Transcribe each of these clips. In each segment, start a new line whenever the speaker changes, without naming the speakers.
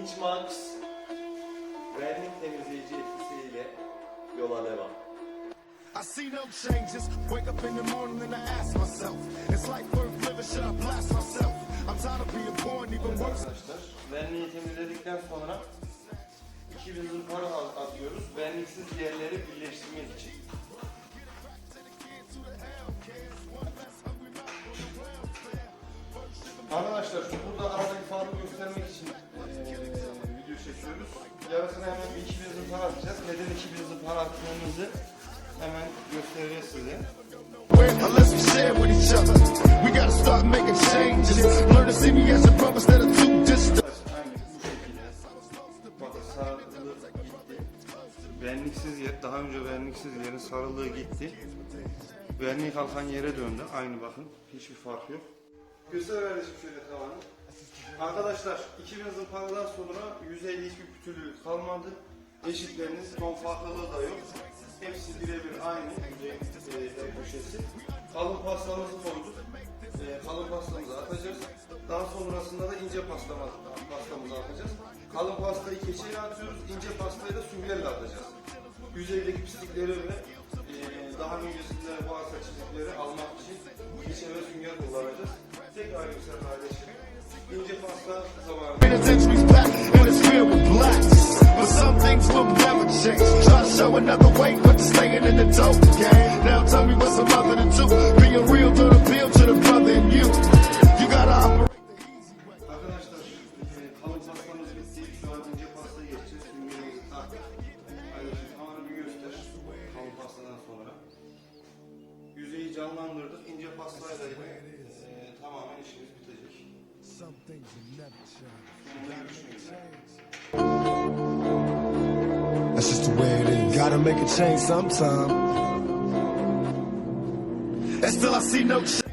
Inchmax vernik temizleyici etkisiyle yola devam.
I see no changes. Wake up in the morning and I ask myself, it's like worth living, should I blast myself? I'm tired of being poor and even worse.
Arkadaşlar verniği temizledikten sonra 2000 zımpara al- atıyoruz. Verniksiz yerleri birleştirmek için. Arkadaşlar burada aradaki farkı göstermek için Yarısına hemen bir 2000 zımpara atacağız. Neden 2000 zımpara attığımızı hemen göstereceğiz size.
Unless we share with each other, we gotta start making changes. Learn to see me as a brother instead of two distant.
Verniksiz yer, daha önce verniksiz yerin sarılığı gitti. Vernik kalkan yere döndü. Aynı bakın. Hiçbir fark yok. Göster kardeşim şöyle tavanı. Arkadaşlar 2000 zımparadan sonra yüzeyde hiçbir pütürlük kalmadı. Eşitleriniz ton farklılığı da yok. Hepsi birebir aynı yüzey e, köşesi. Kalın pastamızı koyduk. E, kalın pastamızı atacağız. Daha sonrasında da ince pastama, pastamızı atacağız. Kalın pastayı keçeyle atıyoruz. ince pastayı da süngerle atacağız. Yüzeydeki pislikleri ve daha öncesinde varsa çizikleri almak için keçe ve sünger kullanacağız. Tekrar yüksel kardeşim. İnce pasta.
But some things will never change. Try to show another way, but they're staying in the dope game. Now tell me what's a mother to do. Being real to appeal to the brother in you. You gotta operate.
Pastayla yine e, tamamen işimiz bitecek.
Some things never change.
Sonunda görüşmek üzere.
That's just the way it is. Gotta make a change sometime. And still I see no change.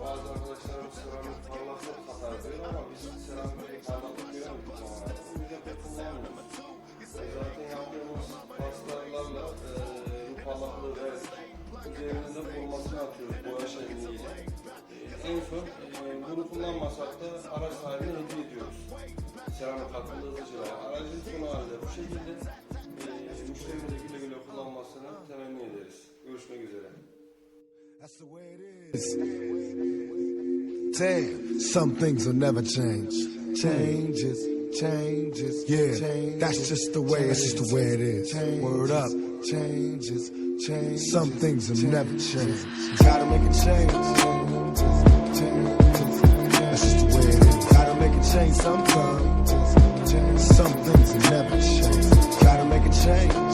Bazı arkadaşlarımız seramik parlaklık katar diyor ama biz seramik parlaklık göremedik bu arada. O yüzden pek kullanmıyoruz. Zaten yaptığımız pastalarla e, bu parlaklığı verdik. Üzerine de korumasını atıyoruz boya şekliyle. E, en son e, bunu kullanmasak da araç sahibine hediye ediyoruz. Seramik hakkında hızlıcılara. Aracın sonu halde bu şekilde e, müşterinin de güle güle kullanmasını temenni ederiz. Görüşmek üzere.
That's the way it is. Damn, some things will never change. Changes, changes, yeah. that's just the way. That's just the way it is. Word up. Changes, changes. Some things will never change. Gotta make a change. That's just the way it is. Gotta make a change sometime. Some things will never change. Gotta make a change.